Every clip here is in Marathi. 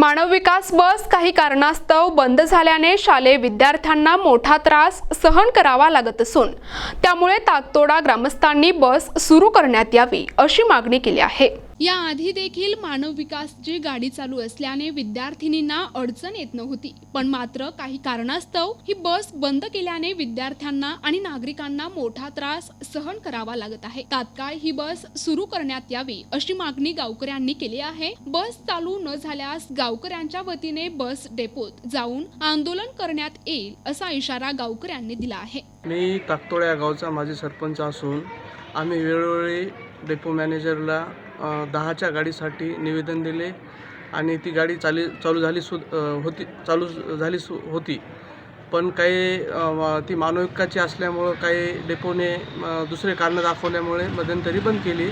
मानव विकास बस काही कारणास्तव बंद झाल्याने शालेय विद्यार्थ्यांना मोठा त्रास सहन करावा लागत असून त्यामुळे ताकतोडा ग्रामस्थांनी बस सुरू करण्यात यावी अशी मागणी केली आहे. याआधी देखील मानव विकासची गाडी चालू असल्याने विद्यार्थिनींना अडचण येत नव्हती. पण मात्र काही कारणास्तव ही बस बंद केल्याने विद्यार्थ्यांना आणि नागरिकांना मोठा त्रास सहन करावा लागत आहे. तात्काळ ही बस सुरू करण्यात यावी अशी मागणी गावकऱ्यांनी केली आहे. बस चालू न झाल्यास गावकऱ्यांच्या वतीने बस डेपोत जाऊन आंदोलन करण्यात येईल असा इशारा गावकऱ्यांनी दिला आहे. मी काकतोळ्या गावचा माझे सरपंच असून आम्ही वेळोवेळी डेपो मॅनेजरला दहाच्या गाडीसाठी निवेदन दिले आणि ती गाडी चाली चालू झाली सु होती चालू झाली सु होती. पण काही ती मानविकाची असल्यामुळं काही डेपोने दुसरे कारणं दाखवल्यामुळे मध्यंतरी बंद केली.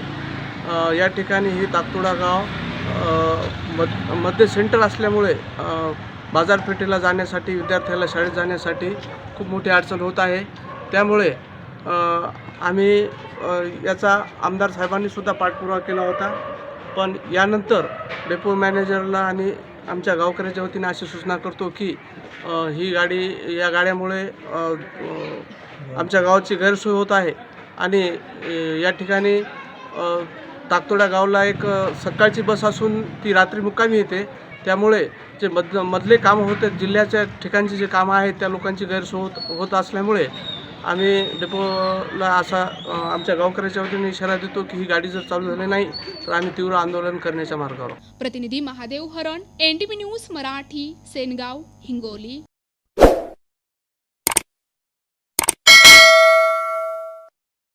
या ठिकाणी ही ताकतोडा गाव अ, मध मध्य सेंटर असल्यामुळे बाजारपेठेला जाण्यासाठी विद्यार्थ्याला शाळेत जाण्यासाठी खूप मोठी अडचण होत आहे. त्यामुळे आम्ही याचा आमदार साहेबांनीसुद्धा पाठपुरावा केला होता. पण यानंतर डेपो मॅनेजरला आणि आमच्या गावकऱ्याच्या वतीने अशी सूचना करतो की ही गाडी या गाड्यामुळे आमच्या गावाची गैरसोय होत आहे. आणि या ठिकाणी अ, ताकतोडा गावला एक सकाळची बस असून ती रात्री मुक्कामी येते. त्यामुळे जे मध मधले कामं होते जिल्ह्याच्या ठिकाणची जे कामं आहेत त्या लोकांची गैरसोय होत होत असल्यामुळे आम्ही डेपोला असा आमच्या गावकऱ्याच्या वतीने इशारा देतो की ही गाडी जर चालू झाली नाही तर आम्ही तीव्र आंदोलन करण्याच्या मार्गावर प्रतिनिधी महादेव हरण एनटीव्ही न्यूज मराठी सेनगाव हिंगोली.